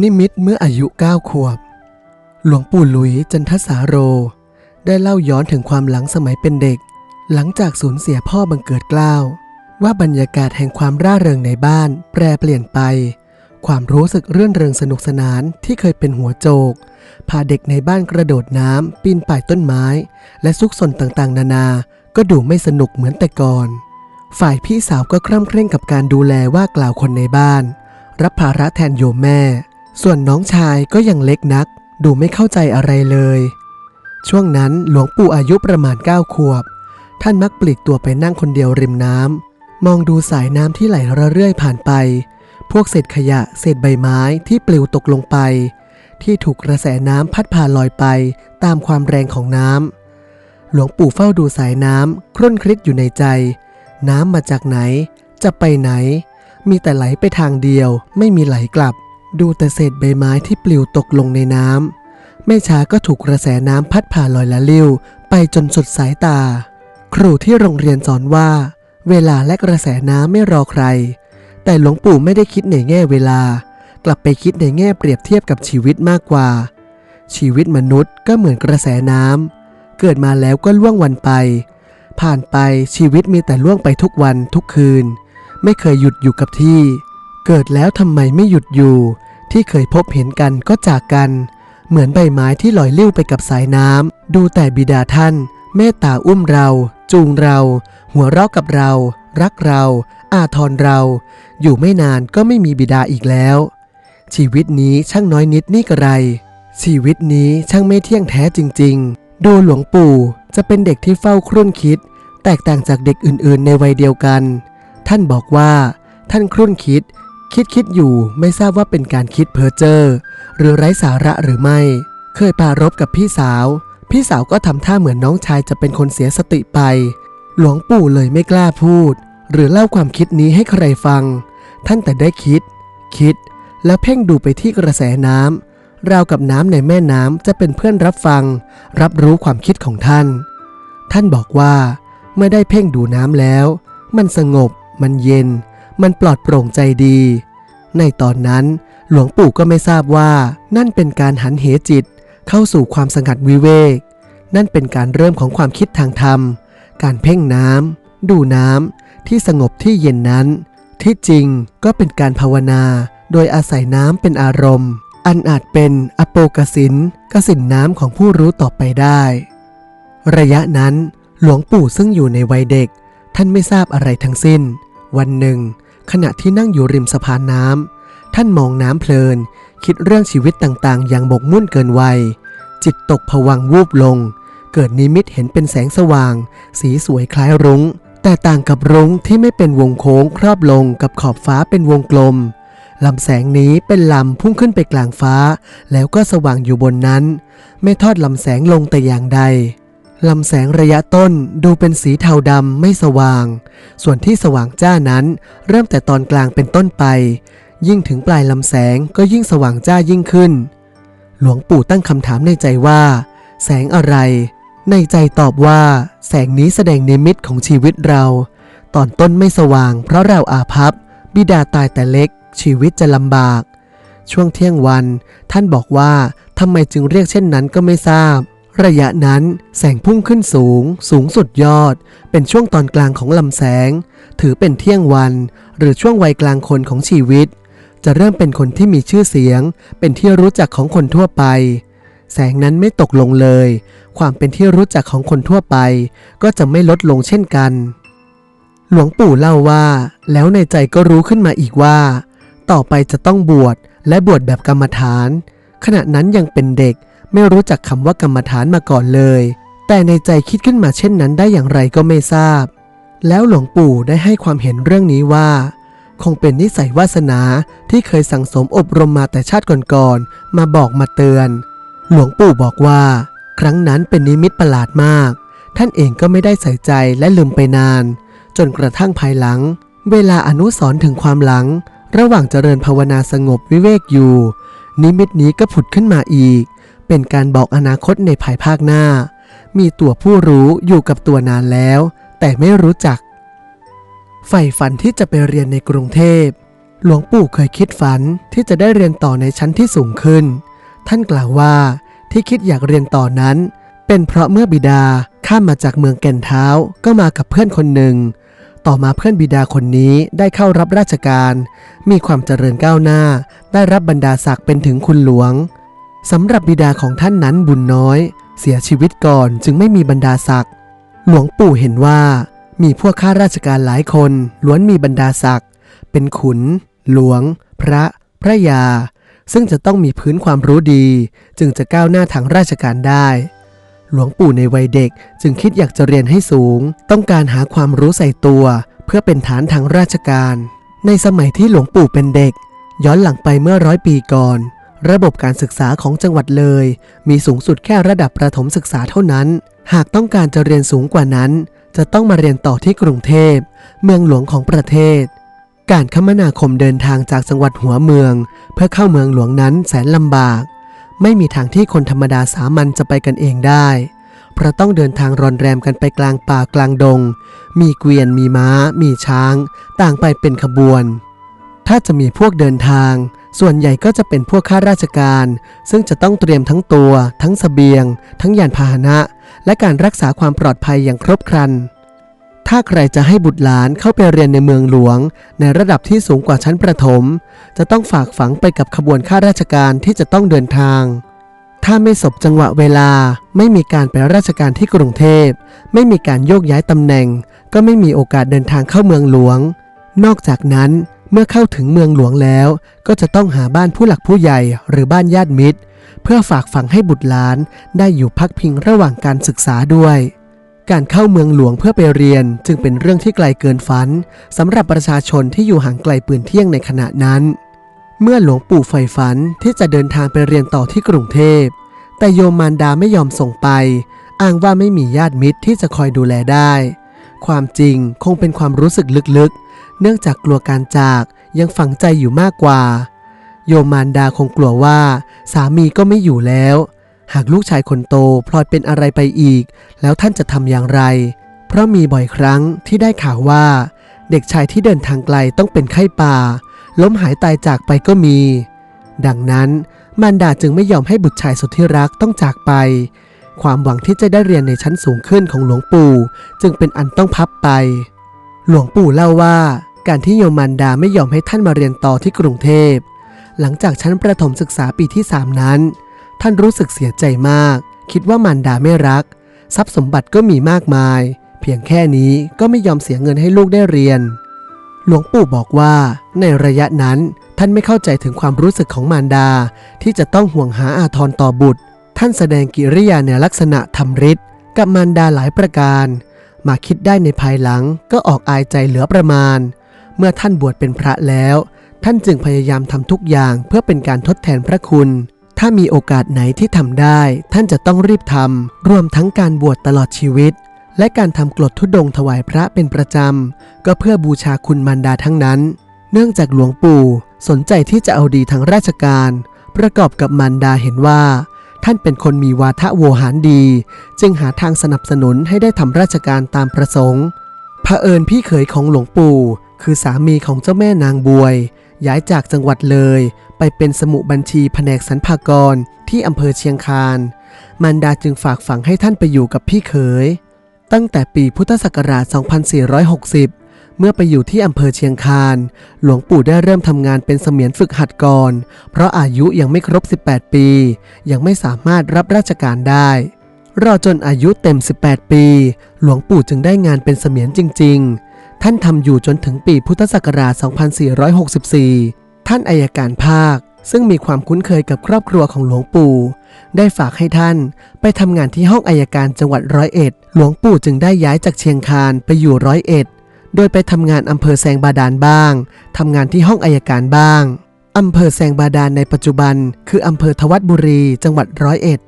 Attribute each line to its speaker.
Speaker 1: นิมิตเมื่ออายุเก้าขวบ หลวงปู่หลุยจันทสาโร ได้เล่าย้อนถึงความหลังสมัยเป็นเด็ก หลังจากสูญเสียพ่อบังเกิดเกล้าว ว่าบรรยากาศแห่งความร่าเริงในบ้าน แปรเปลี่ยนไป ความรู้สึกเรื่อนเริงสนุกสนานที่เคยเป็นหัวโจก พาเด็กในบ้านกระโดดน้ำปีนป่ายต้นไม้ และซุกซนต่างๆ นานา ก็ดูไม่สนุกเหมือนแต่ก่อน ฝ่ายพี่สาวก็คร่ำเคร่งกับการดูแลว่ากล่าวคนในบ้าน รับภาระแทนโยมแม่ ส่วนน้องชายก็ยังเล็กนัก ดูไม่เข้าใจอะไรเลย ช่วงนั้นหลวงปู่อายุประมาณ 9 ขวบ ท่านมักปลีกตัวไปนั่งคนเดียวริมน้ำมองดูสายน้ำที่ไหลระเรื่อยผ่านไป พวกเศษขยะเศษใบไม้ที่ปลิวตกลงไป ที่ถูกกระแสน้ำพัดพาลอยไปตามความแรงของน้ำหลวงปู่เฝ้าดูสายน้ำครุ่นคิดอยู่ในใจ น้ำมาจากไหน จะไปไหน มีแต่ไหลไปทางเดียวไม่มีไหลกลับ ดูแต่เศษใบไม้ที่ปลิวตกลงในน้ำไม่ช้าก็ถูกกระแสน้ำพัดพาลอยละลิ้วไปจนสุดสายตา ครูที่โรงเรียนสอนว่า เวลาและกระแสน้ำไม่รอใคร แต่หลวงปู่ไม่ได้คิดในแง่เวลา กลับไปคิดในแง่เปรียบเทียบกับชีวิตมากกว่า ชีวิตมนุษย์ก็เหมือนกระแสน้ำเกิดมาแล้วก็ล่วงวันไป ผ่านไปชีวิตมีแต่ล่วงไปทุกวันทุกคืน ไม่เคยหยุดอยู่กับที่ เกิดแล้วทำไมไม่หยุดอยู่ ที่เคยพบเห็นกันก็จากกัน เหมือนใบไม้ที่ลอยลิ้วไปกับสายน้ำดูแต่บิดาท่าน เมตตาอุ้มเรา จูงเรา หัวเราะกับเรา รักเรา อาทรเรา อยู่ไม่นานก็ไม่มีบิดาอีกแล้ว ชีวิตนี้ช่างน้อยนิดนี่กระไร ชีวิตนี้ช่างไม่เที่ยงแท้จริง ๆ ดูหลวงปู่จะเป็นเด็กที่เฝ้าครุ่นคิด แตกต่างจากเด็กอื่นๆ ในวัยเดียวกัน ท่านบอกว่า ท่านครุ่นคิด คิดคิดอยู่ไม่ทราบว่าเป็นการคิดเพ้อเจ้อหรือไร้สาระหรือไม่ เคยปารบกับพี่สาว พี่สาวก็ทำท่าเหมือนน้องชายจะเป็นคนเสียสติไป หลวงปู่เลยไม่กล้าพูด หรือเล่าความคิดนี้ให้ใครฟัง ท่านแต่ได้คิด คิด แล้วเพ่งดูไปที่กระแสน้ำราวกับน้ำในแม่น้ำจะเป็นเพื่อนรับฟัง รับรู้ความคิดของท่าน ท่านบอกว่า เมื่อได้เพ่งดูน้ำแล้ว มันสงบ มันเย็น มันปลอดโปร่งใจดี ในตอนนั้น หลวงปู่ก็ไม่ทราบว่า นั่นเป็นการหันเหจิต เข้าสู่ความสงัดวิเวก นั่นเป็นการเริ่มของความคิดทางธรรม การเพ่งน้ำดูน้ำที่สงบที่เย็นนั้น ที่จริงก็เป็นการภาวนา โดยอาศัยน้ำเป็นอารมณ์ อันอาจเป็นอโปกสินกสินน้ำของผู้รู้ต่อไปได้ ระยะนั้น หลวงปู่ซึ่งอยู่ในวัยเด็ก ท่านไม่ทราบอะไรทั้งสิ้น วันหนึ่ง ขณะที่นั่งอยู่ริมสะพานน้ำท่านมองน้ำเพลิน คิดเรื่องชีวิตต่างๆ อย่างบกมุ่นเกินวัย จิตตกผวังวูบลง เกิดนิมิตเห็นเป็นแสงสว่าง สีสวยคล้ายรุง้ง แต่ต่างกับรุ้งที่ไม่เป็นวงโค้งครอบลงกับขอบฟ้าเป็นวงกลมลำแสงนี้เป็นลำพุ่งขึ้นไปกลางฟ้า แล้วก็สว่างอยู่บนนั้น ไม่ทอดลำแสงลงแต่อย่างใด ลำแสงระยะต้นดูเป็นสีเทาดำไม่สว่าง ส่วนที่สว่างจ้านั้น เริ่มแต่ตอนกลางเป็นต้นไป ยิ่งถึงปลายลำแสงก็ยิ่งสว่างจ้ายิ่งขึ้น หลวงปู่ตั้งคำถามในใจว่า แสงอะไร ในใจตอบว่า แสงนี้แสดงนิมิตของชีวิตเรา ตอนต้นไม่สว่าง เพราะเราอาภัพ บิดาตายแต่เล็ก ชีวิตจะลำบาก ช่วงเที่ยงวัน ท่านบอกว่าทำไมจึงเรียกเช่นนั้นก็ไม่ทราบ ระยะนั้นแสงพุ่งขึ้นสูง สูงสุดยอด เป็นช่วงตอนกลางของลำแสง ถือเป็นเที่ยงวัน หรือช่วงวัยกลางคนของชีวิต จะเริ่มเป็นคนที่มีชื่อเสียง เป็นที่รู้จักของคนทั่วไป แสงนั้นไม่ตกลงเลย ความเป็นที่รู้จักของคนทั่วไป ก็จะไม่ลดลงเช่นกัน หลวงปู่เล่าว่า แล้วในใจก็รู้ขึ้นมาอีกว่า ต่อไปจะต้องบวชและบวชแบบกรรมฐาน ขณะนั้นยังเป็นเด็ก ไม่รู้จักคำว่ากรรมฐานมาก่อนเลย แต่ในใจคิดขึ้นมาเช่นนั้นได้อย่างไรก็ไม่ทราบ แล้วหลวงปู่ได้ให้ความเห็นเรื่องนี้ว่า คงเป็นนิสัยวาสนาที่เคยสั่งสมอบรมมาแต่ชาติก่อนๆมาบอกมาเตือน หลวงปู่บอกว่า ครั้งนั้นเป็นนิมิตประหลาดมาก ท่านเองก็ไม่ได้ใส่ใจและลืมไปนาน จนกระทั่งภายหลัง เวลาอนุสรถึงความหลัง ระหว่างเจริญภาวนาสงบวิเวกอยู่ นิมิตนี้ก็ผุดขึ้นมาอีก เป็นการบอกอนาคตในภายภาคหน้า มีตัวผู้รู้อยู่กับตัวนานแล้ว แต่ไม่รู้จักใฝ่ฝันที่จะไปเรียนในกรุงเทพ หลวงปู่เคยคิดฝันที่จะได้เรียนต่อในชั้นที่สูงขึ้น ท่านกล่าวว่าที่คิดอยากเรียนต่อนั้น เป็นเพราะเมื่อบิดาข้ามมาจากเมืองแก่นเท้าก็มากับเพื่อนคนหนึ่ง ต่อมาเพื่อนบิดาคนนี้ได้เข้ารับราชการ มีความเจริญก้าวหน้า ได้รับบรรดาศักดิ์เป็นถึงคุณหลวง สำหรับบิดาของท่านนั้นบุญน้อย เสียชีวิตก่อนจึงไม่มีบรรดาศักดิ์หลวงปู่เห็นว่า มีพวกข้าราชการหลายคนล้วนมีบรรดาศักดิ์เป็นขุน หลวง พระ พระยา ซึ่งจะต้องมีพื้นความรู้ดี จึงจะก้าวหน้าทางราชการได้ หลวงปู่ในวัยเด็กจึงคิดอยากจะเรียนให้สูง ต้องการหาความรู้ใส่ตัว เพื่อเป็นฐานทางราชการ ในสมัยที่หลวงปู่เป็นเด็ก ย้อนหลังไปเมื่อร้อยปีก่อน ระบบการศึกษาของจังหวัดเลย มีสูงสุดแค่ระดับประถมศึกษาเท่านั้น หากต้องการจะเรียนสูงกว่านั้น จะต้องมาเรียนต่อที่กรุงเทพ เมืองหลวงของประเทศ การคมนาคมเดินทางจากจังหวัดหัวเมือง เพื่อเข้าเมืองหลวงนั้นแสนลำบาก ไม่มีทางที่คนธรรมดาสามัญจะไปกันเองได้ เพราะต้องเดินทางรอนแรมกันไปกลางป่ากลางดง มีเกวียน มีม้า มีช้าง ต่างไปเป็นขบวน ถ้าจะมีพวกเดินทาง ส่วนใหญ่ก็จะเป็นพวกข้าราชการ ซึ่งจะต้องเตรียมทั้งตัว ทั้งสเสบียง ทั้งยานพาหนะ และการรักษาความปลอดภัยอย่างครบครัน ถ้าใครจะให้บุตรหลานเข้าไปเรียนในเมืองหลวง ในระดับที่สูงกว่าชั้นประถม จะต้องฝากฝังไปกับขบวนข้าราชการที่จะต้องเดินทาง ถ้าไม่สบจังหวะเวลา ไม่มีการไปราชการที่กรุงเทพ ไม่มีการโยกย้ายตำแหน่ง ก็ไม่มีโอกาสเดินทางเข้าเมืองหลวง นอกจากนั้น เมื่อเข้าถึงเมืองหลวงแล้ว ก็จะต้องหาบ้านผู้หลักผู้ใหญ่หรือบ้านญาติมิตร เพื่อฝากฝังให้บุตรหลานได้อยู่พักพิงระหว่างการศึกษาด้วย การเข้าเมืองหลวงเพื่อไปเรียนจึงเป็นเรื่องที่ไกลเกินฝันสำหรับประชาชนที่อยู่ห่างไกลปืนเที่ยงในขณะนั้น เมื่อหลวงปู่ใฝ่ฝันที่จะเดินทางไปเรียนต่อที่กรุงเทพ แต่โยมมารดาไม่ยอมส่งไป อ้างว่าไม่มีญาติมิตรที่จะคอยดูแลได้ ความจริงคงเป็นความรู้สึกลึก เนื่องจากกลัวการจากยังฝังใจอยู่มากกว่า โยมมารดาคงกลัวว่า สามีก็ไม่อยู่แล้ว หากลูกชายคนโตพลอยเป็นอะไรไปอีก แล้วท่านจะทำอย่างไร เพราะมีบ่อยครั้งที่ได้ข่าวว่า เด็กชายที่เดินทางไกลต้องเป็นไข้ป่า ล้มหายตายจากไปก็มี ดังนั้นมารดาจึงไม่ยอมให้บุตรชายสุดที่รักต้องจากไป ความหวังที่จะได้เรียนในชั้นสูงขึ้นของหลวงปู่ จึงเป็นอันต้องพับไป หลวงปู่เล่าว่า การที่โยมมารดาไม่ยอมให้ท่านมาเรียนต่อที่กรุงเทพ หลังจากชั้นประถมศึกษาปีที่ 3 นั้น ท่านรู้สึกเสียใจมาก คิดว่ามารดาไม่รัก ทรัพย์สมบัติก็มีมากมาย เพียงแค่นี้ก็ไม่ยอมเสียเงินให้ลูกได้เรียน หลวงปู่บอกว่าในระยะนั้นท่านไม่เข้าใจถึงความรู้สึกของมารดา ที่จะต้องห่วงหาอาทรต่อบุตร ท่านแสดงกิริยาในลักษณะทำฤทธิ์กับมารดาหลายประการ มาคิดได้ในภายหลังก็ออกอายใจเหลือประมาณ เมื่อท่านบวชเป็นพระแล้ว ท่านจึงพยายามทำทุกอย่างเพื่อเป็นการทดแทนพระคุณ ถ้ามีโอกาสไหนที่ทำได้ ท่านจะต้องรีบทำรวมทั้งการบวชตลอดชีวิต และการทำกรดทุดงถวายพระเป็นประจำ ก็เพื่อบูชาคุณมารดาทั้งนั้น เนื่องจากหลวงปู่สนใจที่จะเอาดีทางราชการ ประกอบกับมารดาเห็นว่า ท่านเป็นคนมีวาทะโวหารดี จึงหาทางสนับสนุนให้ได้ทำราชการตามประสงค์เผอิญพี่เขยของหลวงปู่ คือสามีของเจ้าแม่นางบวย ย้ายจากจังหวัดเลย ไปเป็นสมุบัญชีแผนกสรรพากรที่อำเภอเชียงคานมารดาจึงฝากฝังให้ท่านไปอยู่กับพี่เขย ตั้งแต่ปีพุทธศักราช 2460 เมื่อไปอยู่ที่อำเภอเชียงคานหลวงปู่ได้เริ่มทำงานเป็นเสมียนฝึกหัดก่อน เพราะอายุยังไม่ครบ 18 ปี ยังไม่สามารถรับราชการได้รอจนอายุเต็ม 18 ปี หลวงปู่จึงได้งานเป็นเสมียนจริง ๆ ท่านทำอยู่จนถึงปีพุทธศักราช 2464 ท่านอายการภาค ซึ่งมีความคุ้นเคยกับครอบครัวของหลวงปู่ ได้ฝากให้ท่านไปทำงานที่ห้องอายการจังหวัดร้อยเอ็ด หลวงปู่จึงได้ย้ายจากเชียงคานไปอยู่ร้อยเอ็ด โดยไปทำงานอำเภอแสงบาดาลบ้าง ทำงานที่ห้องอายการบ้าง อำเภอแสงบาดาลในปัจจุบัน คืออำเภอทวัดบุรี จังหวัดร้อยเอ็ด